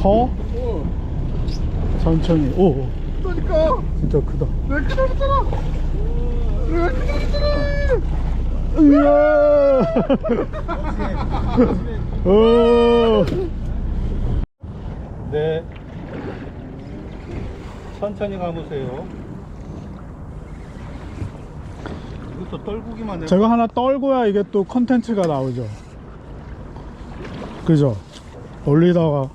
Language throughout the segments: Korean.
커? 어. 천천히. 오, 그러니까 진짜 크다. 내가 기다렸잖아. 내가 기다렸잖아. 으아! 오! 네. 천천히 가보세요. 이것도 떨구기만 해. 제가 하나 떨고야 이게 또 컨텐츠가 나오죠. 그죠? 올리다가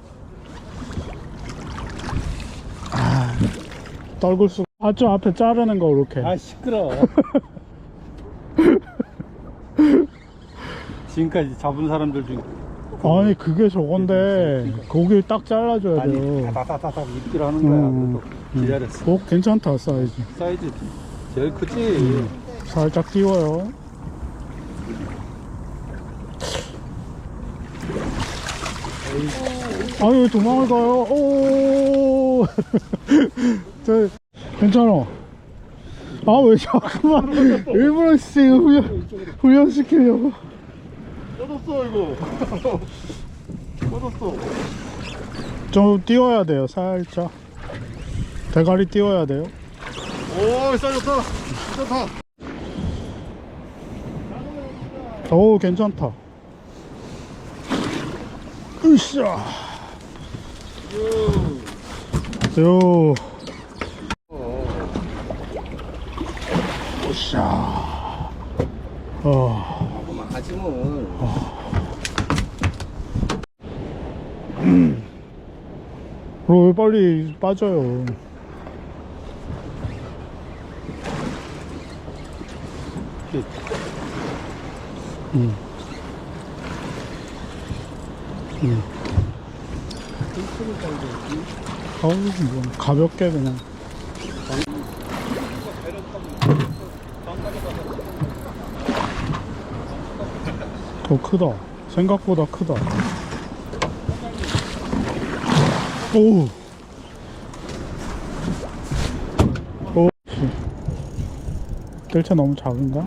떨굴 수. 아저 앞에 자르는 거 이렇게. 아 시끄러. 지금까지 잡은 사람들 중에 아니 그게 저건데 고기를 딱 잘라줘야 아니 돼요. 다다다다 입질 하는 거야. 음, 그래서 기다렸어. 오 괜찮다 사이즈. 사이즈 제일 크지. 음. 살짝 띄워요. 아유 왜 도망을 가요? 오, 저 괜찮아. 아왜 자꾸만 일부러 씨 훈련 훈련 시키려고? 뻗었어 이거. 뻗었어. 좀 띄워야 돼요 살짝. 대가리 띄워야 돼요. 오 싸졌다. 좋다. 오 괜찮다. 으쌰. 요. 으쌰. 어. 그만 하지 뭘. 로 빨리 빠져요. 음. 음. 어우, 뭐, 가볍게 그냥. 더 크다. 생각보다 크다. 오. 오. 씨. 뜰채 너무 작은가?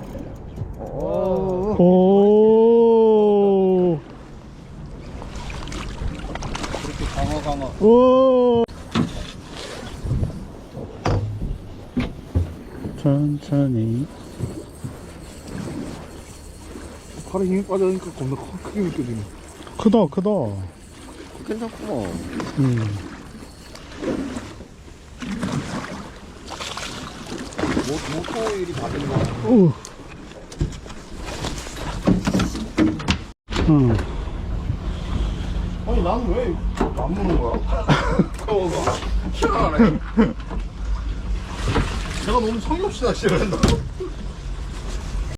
오. 오. 이렇게 강어 강어. 오. 천천히. 팔에 힘이 빠져니까 겁나 크게 느껴지네. 크다, 크다. 괜찮구먼. 음. 모토일이 받은 거. 오. 응. 아니 나는 왜안 무는 거야? 강어가 희한하네. 제가 너무 성의 없이 낚시를 한다.